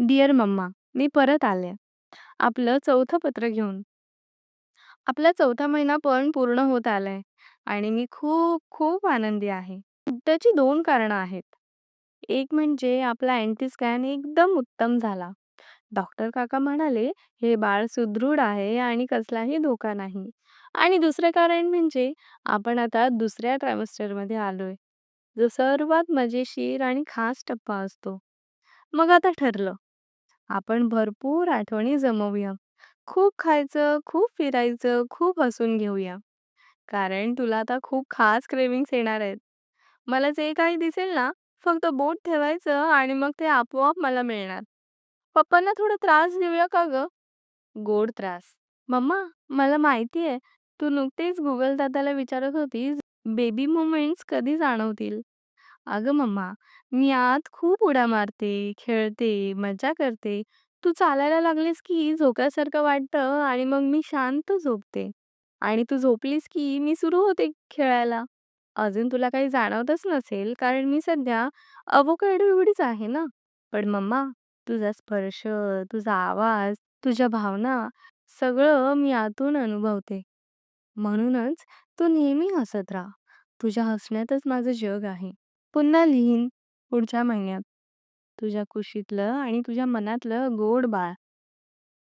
Dear mamma, मी परत आले. आपलं चौथं पत्र घेऊन. आपला चौथा महिना पण पूर्ण होत आलाय आणि मी खूप खूप आनंदी आहे. त्याची दोन कारणं आहेत. एक म्हणजे आपला अँटी स्कॅन एकदम उत्तम झाला. डॉक्टर काका म्हणाले, "हे बाळ सुदृढ आहे आणि कसलाही धोका नाही." आणि दुसरं कारण म्हणजे आपण आता दुसऱ्या ट्रायमेस्टरमध्ये आलोय, जो सर्वात मजेशीर आणि खास टप्पा असतो. मग आता ठरलं, आपण भरपूर आठवणी जमवूया. खूप खायचं, खूप फिरायचं, खूप हसून घेऊया. कारण तुला आता खूप खास क्रेव्हिंग्स येणार आहेत. मला जे काही दिसेल ना, फक्त बोट ठेवायचं आणि मग ते आपोआप मला मिळणार. पप्पांना थोडा त्रास देऊया का गं? गोड त्रास. मम्मा, मला माहिती आहे, तू नुकतीच गुगल दादाला विचारत होतीस, बेबी मोमेंट्स कधी जाणवतील? अगं मम्मा, मी आत खूप उड्या मारते, खेळते, मजा करते. तू चालायला लागलीस की झोक्यासारखं वाटतं आणि मग मी शांत झोपते. आणि तू झोपलीस की मी सुरू होते खेळायला. अजून तुला काही जाणवतच नसेल कारण मी सध्या अवोकॅडो एवढीच आहे ना. पण मम्मा, तुझा स्पर्श, तुझा आवाज, तुझ्या भावना सगळं मी आतून अनुभवते. म्हणूनच तू नेहमी हसत राहा. तुझ्या हसण्यातच माझं जग आहे. पुन्हा लिहीन पुढच्या महिन्यात. तुझ्या कुशीतलं आणि तुझ्या मनातलं गोड बाळ.